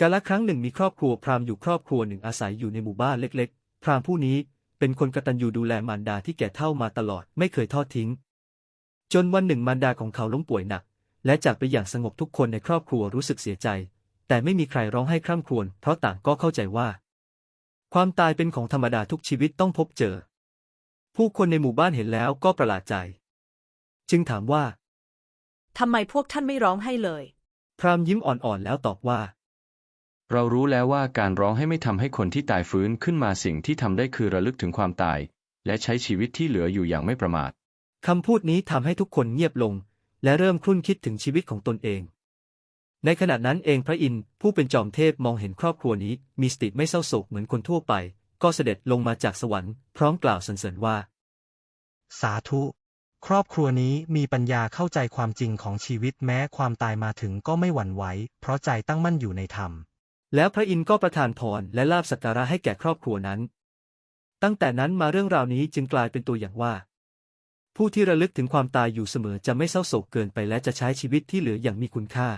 กาลครั้งหนึ่งมีครอบครัวพราหมณ์อยู่ครอบครัวหนึ่งอาศัยอยู่ในหมู่บ้านเล็ก ๆ พราหมณ์ผู้นี้เป็นคนกตัญญูดูแลมารดาที่แก่เฒ่ามาตลอดไม่เคยทอดทิ้ง จนวันหนึ่งมารดาของเขาล้มป่วยหนัก และจากไปอย่างสงบทุกคนในครอบครัวรู้สึกเสียใจ แต่ไม่มีใครร้องไห้คร่ำครวญเพราะต่างก็เข้าใจว่า ความตายเป็นของธรรมดาทุกชีวิตต้องพบเจอ ผู้คนในหมู่บ้านเห็นแล้วก็ประหลาดใจ จึงถามว่าทำไมพวกท่านไม่ร้องให้เลย พราหมณ์ยิ้มอ่อนๆแล้วตอบว่า เรารู้แล้วว่าการร้องให้ไม่ทำให้คนที่ตายฟื้นขึ้นมาสิ่งที่ทำได้คือระลึกถึงความตาย และใช้ชีวิตที่เหลืออยู่อย่างไม่ประมาทคำพูดนี้ทำให้ทุกคนเงียบลง และเริ่มครุ่นคิดถึงชีวิตของตนเอง ในขณะนั้นเองพระอินทร์ผู้เป็นจอมเทพมองเห็นครอบครัวนี้ มีสติไม่เศร้าโศกเหมือนคนทั่วไป ก็เสด็จลงมาจากสวรรค์พร้อมกล่าวสรรเสริญว่า สาธุ ครอบครัวนี้มีปัญญาเข้าใจความจริงของชีวิตแม้ความตายมาถึงก็ไม่หวั่นไหวเพราะใจตั้งมั่นอยู่ในธรรม แล้วพระอินทร์ก็ประทานพรและลาบสักการะให้แก่ครอบครัวนั้น ตั้งแต่นั้นมาเรื่องราวนี้จึงกลายเป็นตัวอย่างว่า ผู้ที่ระลึกถึงความตายอยู่เสมอจะไม่เศร้าโศกเกินไปและจะใช้ชีวิตที่เหลืออย่างมีคุณค่า